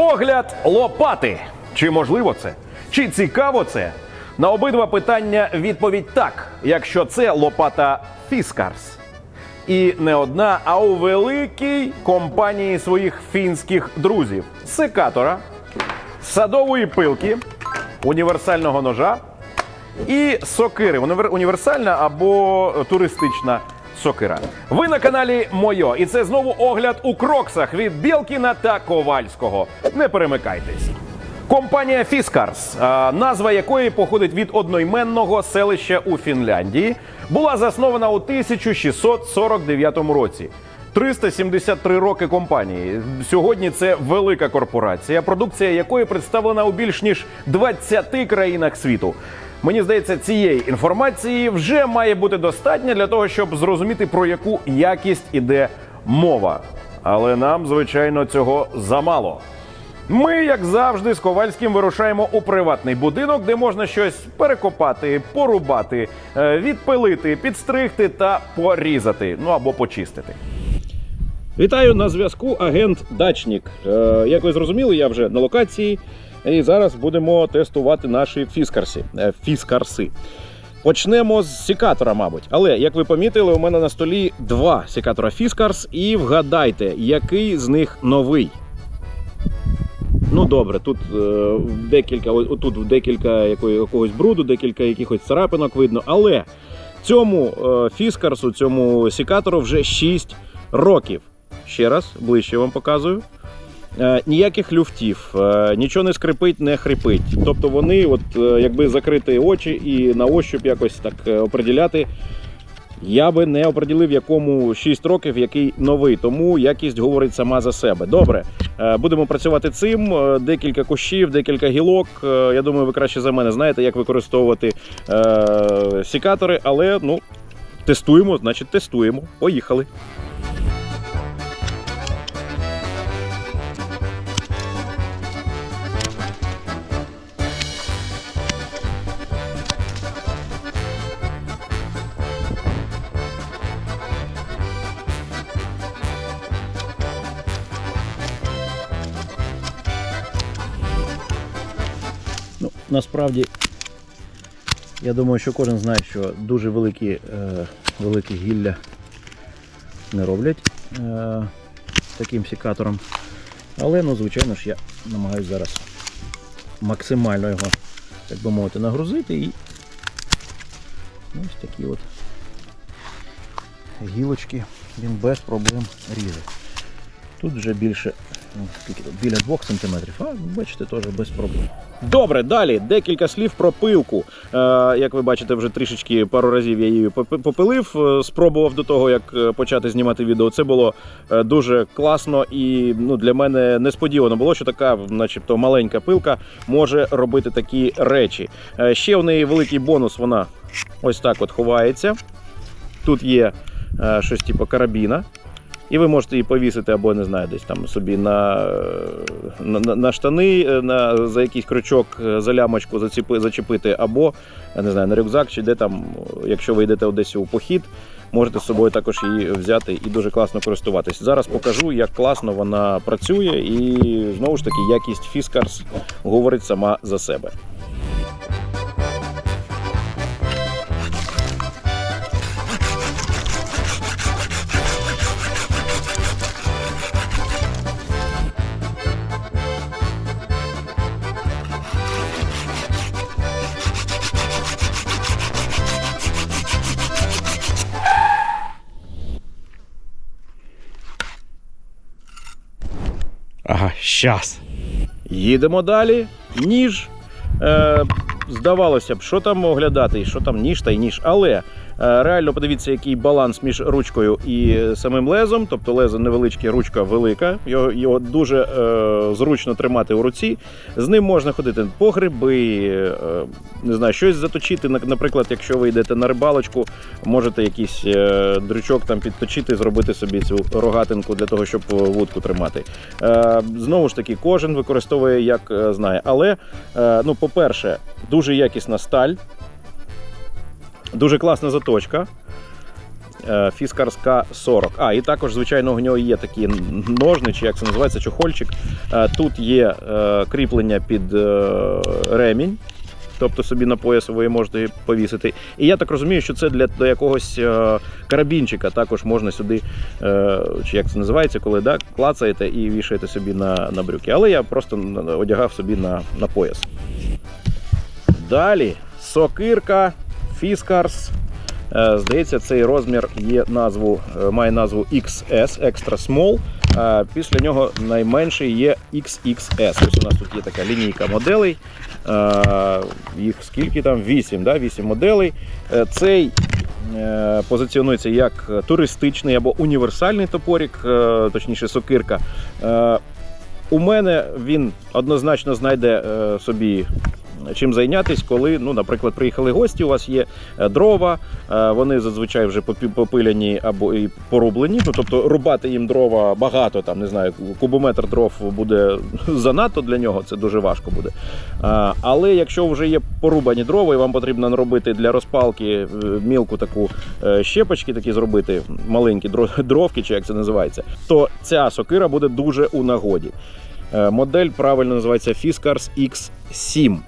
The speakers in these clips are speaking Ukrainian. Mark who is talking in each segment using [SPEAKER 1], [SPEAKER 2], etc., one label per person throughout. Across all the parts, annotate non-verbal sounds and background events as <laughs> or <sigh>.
[SPEAKER 1] Огляд лопати. Чи можливо це? Чи цікаво це? На обидва питання відповідь так, якщо це лопата Фіскарс. І не одна, а у великій компанії своїх фінських друзів: секатора, садової пилки, універсального ножа і сокири. Універ- Універсальна або туристична сокира. Ви на каналі Мойо, і це знову огляд у кроксах від Білкіна та Ковальського. Не перемикайтесь. Компанія Фіскарс, назва якої походить від одноіменного селища у Фінляндії, була заснована у 1649 році. 373 роки компанії. Сьогодні це велика корпорація, продукція якої представлена у більш ніж 20 країнах світу. Мені здається, цієї інформації вже має бути достатньо для того, щоб зрозуміти про яку якість іде мова. Але нам, звичайно, цього замало. Ми, як завжди, з Ковальським вирушаємо у приватний будинок, де можна щось перекопати, порубати, е, відпилити, підстригти та порізати, ну або почистити. Вітаю на зв'язку агент Дачнік. Е, як ви зрозуміли, я вже на локації, і зараз будемо тестувати наші фіскарси. е, фіскарси. Почнемо з секатора, мабуть. Але як ви помітили, у мене на столі два секатора Фіскарс, і вгадайте, який з них новий. Ну добре, тут е, декілька, тут декілька якогось бруду, декілька якихось царапинок видно. Але цьому е, фіскарсу, цьому сікатору вже 6 років. Ще раз, ближче вам показую. Е, ніяких люфтів, е, нічого не скрипить, не хрипить. Тобто вони, от, е, якби закрити очі і на ощуп якось так оприділяти. Я би не оприділив, якому 6 років, який новий, тому якість говорить сама за себе. Добре, будемо працювати цим. Декілька кущів, декілька гілок. Я думаю, ви краще за мене знаєте, як використовувати сікатори, але ну, тестуємо, значить, тестуємо. Поїхали. Насправді, я думаю, що кожен знає, що дуже великі, е, великі гілля не роблять е, таким секатором. Але, ну, звичайно ж, я намагаюся зараз максимально його, так би мовити, нагрузити і ось такі от гілочки він без проблем ріже. Тут вже більше, біля 2 см, а бачите, теж без проблем. Добре, далі декілька слів про пилку. Е, як ви бачите, вже трішечки пару разів я її попилив. е, Спробував до того, як е, почати знімати відео. Це було е, дуже класно і ну, для мене несподівано було, що така, начебто, маленька пилка може робити такі речі. Е, ще в неї великий бонус. Вона ось так от ховається. Тут є е, щось типу карабіна. І ви можете її повісити або не знаю, десь там собі на, е, на, на- штани, е, на, за якийсь крючок, е, за лямочку заціпи, зачепити, або я не знаю, на рюкзак, чи де там, е, якщо ви йдете десь у похід, можете з собою також її взяти і дуже класно користуватись. Зараз покажу, як класно вона працює, і знову ж таки якість Fiskars говорить сама за себе.
[SPEAKER 2] Щас.
[SPEAKER 1] Їдемо далі. Ніж. Е, здавалося б, що там оглядати, що там ніж та й ніж. Але реально подивіться, який баланс між ручкою і самим лезом. Тобто лезо невеличке, ручка велика. Його, його дуже е, зручно тримати у руці. З ним можна ходити по гриби, е, не знаю, щось заточити. Наприклад, якщо ви йдете на рибалочку, можете якийсь е, дрючок там підточити, зробити собі цю рогатинку для того, щоб вудку тримати. Е, знову ж таки, кожен використовує як е, знає. Але, е, ну, по-перше, дуже якісна сталь, дуже класна заточка. е, Фіскарська 40. А, і також, звичайно, у нього є такі ножни, чи як це називається, чохольчик. Е, Тут є е, кріплення під ремінь. Тобто собі на пояс ви можете повісити. І я так розумію, що це для, для якогось карабінчика також можна сюди, чи як це називається, коли да, клацаєте і вішаєте собі на, на брюки. Але я просто одягав собі на, на пояс. Далі сокирка Fiskars. Е, Здається, цей розмір є назву, е, має назву XS, Extra Small. Е, Після нього найменший є XXS. Ось у нас тут є така лінійка моделей. Їх скільки там? 8, да? 8 моделей. Цей позиціонується як туристичний або універсальний топорик, е, точніше сокирка. У мене він однозначно знайде собі чим зайнятися, коли, ну, наприклад, приїхали гості, у вас є е, дрова, е, вони зазвичай вже попиляні або і порублені. Ну, тобто рубати їм дрова багато, там, не знаю, кубометр дров буде <laughs> занадто для нього, це дуже важко буде. Але якщо вже є порубані дрова, і вам потрібно робити для розпалки е, мілку таку е, щепочки, такі зробити, маленькі дровки, чи як це називається, то ця сокира буде дуже у нагоді. Е, Модель правильно називається Fiskars X7.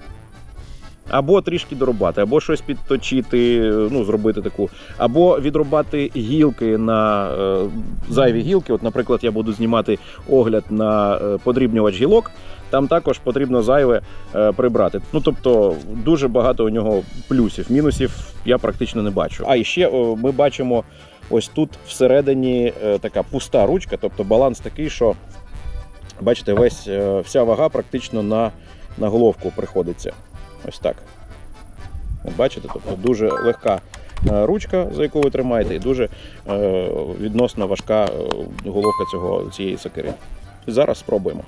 [SPEAKER 1] Або трішки дорубати, або щось підточити, ну, зробити таку, або відрубати гілки на е, зайві гілки. От, наприклад, я буду знімати огляд на е, подрібнювач гілок. Там також потрібно зайве е, прибрати. Ну тобто дуже багато у нього плюсів. Мінусів я практично не бачу. А і ще ми бачимо ось тут всередині е, така пуста ручка, тобто баланс такий, що бачите, весь вся вага практично на, на головку приходиться. Ось так. Бачите, тобто дуже легка е, ручка, за яку ви тримаєте, і дуже е, відносно важка е, головка цього, цієї сокири. Зараз спробуємо.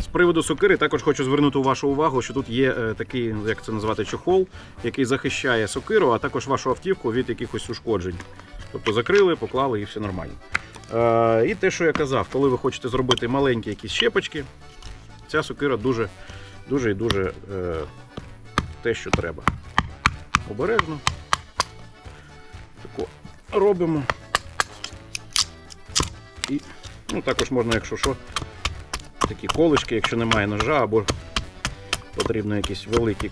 [SPEAKER 1] З приводу сокири також хочу звернути вашу увагу, що тут є такий, як це назвати, чохол, який захищає сокиру, а також вашу автівку від якихось ушкоджень. Тобто закрили, поклали і все нормально. І те, що я казав, коли ви хочете зробити маленькі якісь щепочки, ця сокира дуже, дуже і дуже е, те, що треба. Обережно. Тако робимо. І ну, також можна, якщо що, такі колишки, якщо немає ножа, або потрібно якісь великі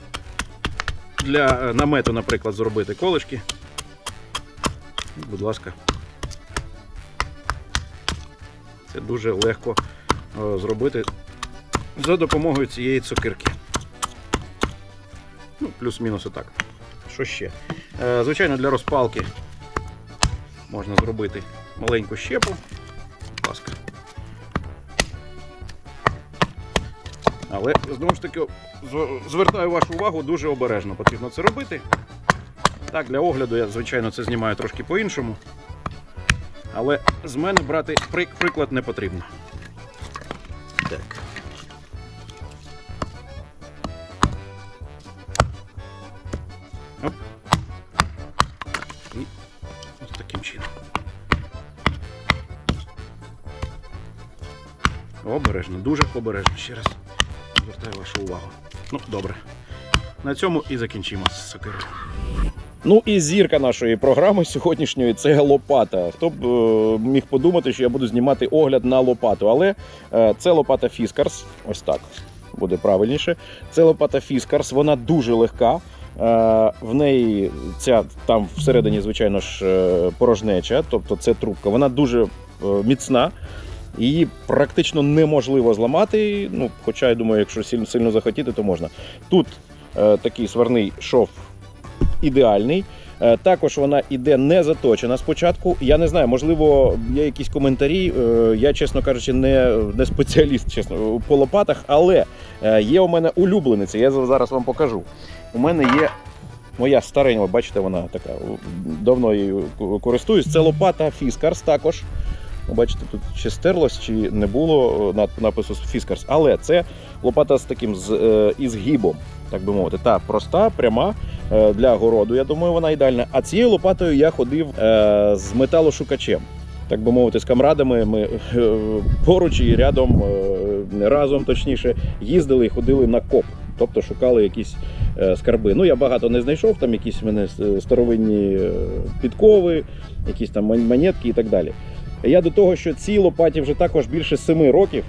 [SPEAKER 1] для е, намету, наприклад, зробити колишки. Будь ласка. Це дуже легко е, зробити за допомогою цієї цукерки. Ну, плюс-мінус отак. Що ще? Е, Звичайно, для розпалки можна зробити маленьку щепу. Будь ласка. Але знову ж таки звертаю вашу увагу, дуже обережно потрібно це робити. Так, для огляду я, звичайно, це знімаю трошки по-іншому. Але з мене брати приклад не потрібно. Так. Обережно, дуже обережно. Ще раз звертаю вашу увагу. Ну, добре. На цьому і закінчимо з сокирою. Ну і зірка нашої програми сьогоднішньої це лопата. Хто б е, міг подумати, що я буду знімати огляд на лопату, але е, це лопата Fiskars, ось так буде правильніше. Це лопата Fiskars, вона дуже легка. Е, в неї ця там всередині, звичайно ж, е, порожнеча, тобто це трубка. Вона дуже е, міцна. Її практично неможливо зламати. Ну, хоча я думаю, якщо сильно, сильно захотіти, то можна. Тут е, такий сварний шов ідеальний. Е, Також вона іде не заточена спочатку. Я не знаю, можливо, є якісь коментарі. Е, Я, чесно кажучи, не, не спеціаліст чесно, по лопатах, але е, є у мене улюблениця. Я зараз вам покажу. У мене є моя старенька, бачите, вона така давно її користуюсь. Це лопата Fiskars також. Ну, Бачите, тут чи стерлось, чи не було е, напису Fiskars. Але це лопата з таким з, е, із гібом, так би мовити. Та проста, пряма е, для городу. Я думаю, вона ідеальна. А цією лопатою я ходив з металошукачем. Так би мовити, з камрадами ми поруч і рядом, разом точніше, їздили і ходили на коп. Тобто шукали якісь скарби. Ну, я багато не знайшов, там якісь в мене старовинні підкови, якісь там монетки і так далі. Я до того, що цій лопаті вже також більше 7 років,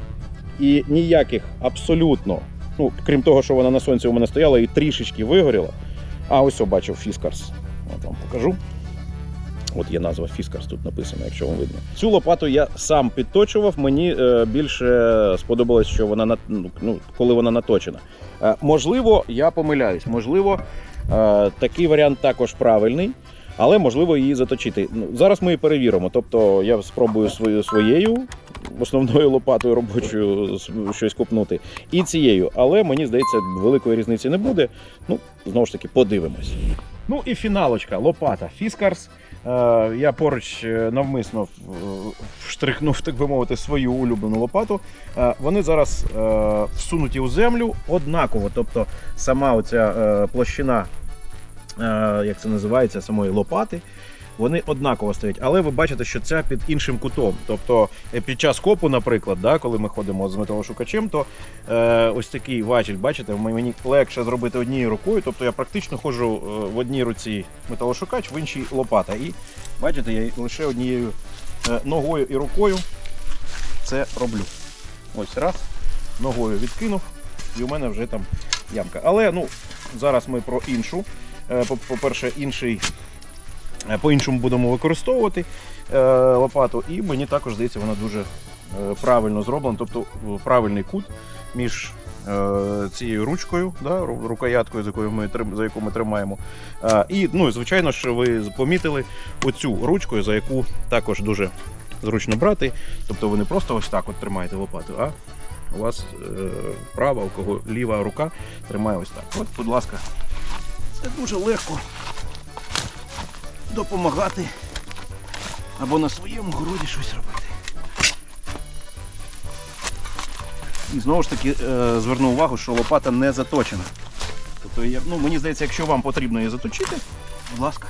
[SPEAKER 1] і ніяких абсолютно, ну, крім того, що вона на сонці у мене стояла і трішечки вигоріла. А ось я бачив Фіскарс. От вам покажу. От є назва Фіскарс тут написано, якщо вам видно. Цю лопату я сам підточував. Мені е, більше сподобалось, що вона на- ну, ну, коли вона наточена. Е, можливо, я помиляюсь. Можливо, е, такий варіант також правильний, але можливо її заточити. Ну, зараз ми її перевіримо. Тобто я спробую свою своєю основною лопатою робочою щось копнути, і цією. Але мені здається, великої різниці не буде. Ну, знову ж таки, подивимось. Ну і фіналочка, лопата Фіскарс. Е, я поруч е, навмисно вштрихнув, так би мовити, свою улюблену лопату. Е, вони зараз всунуті у землю однаково. Тобто сама оця площина, як це називається, самої лопати. Вони однаково стоять, але ви бачите, що ця під іншим кутом. Тобто е, під час копу, наприклад, да, коли ми ходимо з металошукачем, то е, ось такий важіль, бачите, мені легше зробити однією рукою. Тобто я практично ходжу е, в одній руці металошукач, в іншій лопата. І бачите, я лише однією е, ногою і рукою це роблю. Ось раз, ногою відкинув, і у мене вже там ямка. Але ну, зараз ми про іншу. Е, по- По-перше, інший. е, По-іншому будемо використовувати е, лопату, і мені також здається, вона дуже правильно зроблена, тобто правильний кут між цією ручкою, да, рукояткою, за якою ми за яку ми тримаємо. І, ну, звичайно, що ви помітили оцю ручкою, за яку також дуже зручно брати. Тобто ви не просто ось так от тримаєте лопату, а у вас права, у кого ліва рука тримає ось так. От, будь ласка, це дуже легко допомагати або на своєму городі щось робити. І знову ж таки е, зверну увагу, що лопата не заточена. Тобто, ну, мені здається, якщо вам потрібно її заточити, будь ласка,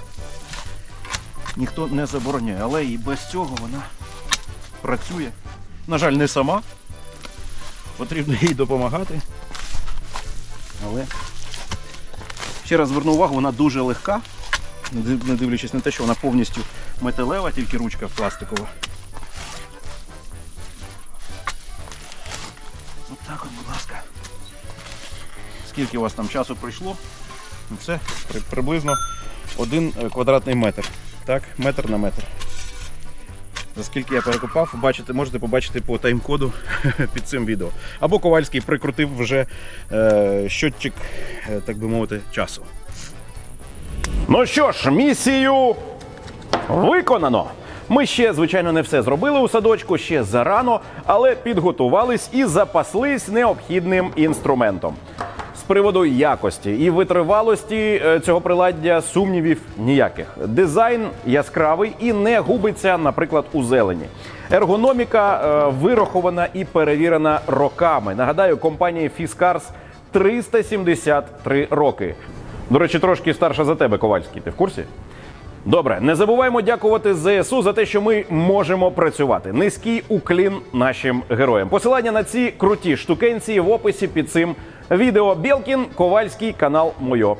[SPEAKER 1] ніхто не забороняє, але і без цього вона працює. На жаль, не сама. Потрібно їй допомагати. Але ще раз зверну увагу, вона дуже легка, не дивлячись на те, що вона повністю металева, тільки ручка пластикова. От так от, будь ласка. Скільки у вас там часу пройшло? Ну, Це приблизно один е, квадратний метр. Так, метр на метр. За скільки я перекопав, бачите, можете побачити по тайм-коду <laughs> під цим відео. Або Ковальський прикрутив вже е, щотчик, е, так би мовити, часу. Ну що ж, місію виконано. Ми ще, звичайно, не все зробили у садочку, ще зарано, але підготувались і запаслись необхідним інструментом. Приводу якості і витривалості е, цього приладдя сумнівів ніяких. Дизайн яскравий і не губиться, наприклад, у зелені. Ергономіка е, вирахована і перевірена роками. Нагадаю, компанії Fiskars 373 роки. До речі, трошки старша за тебе, Ковальський. Ти в курсі? Добре, не забуваємо дякувати ЗСУ за те, що ми можемо працювати. Низький уклін нашим героям. Посилання на ці круті штукенці в описі під цим відео. Білкін, Ковальський, канал Мойо.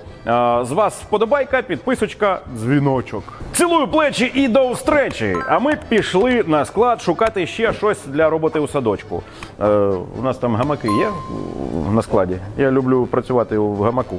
[SPEAKER 1] З вас вподобайка, підписочка, дзвіночок. Цілую плечі і до встречі. А ми пішли на склад шукати ще щось для роботи у садочку. Е, у нас там гамаки є е, на складі. Я люблю працювати в гамаку.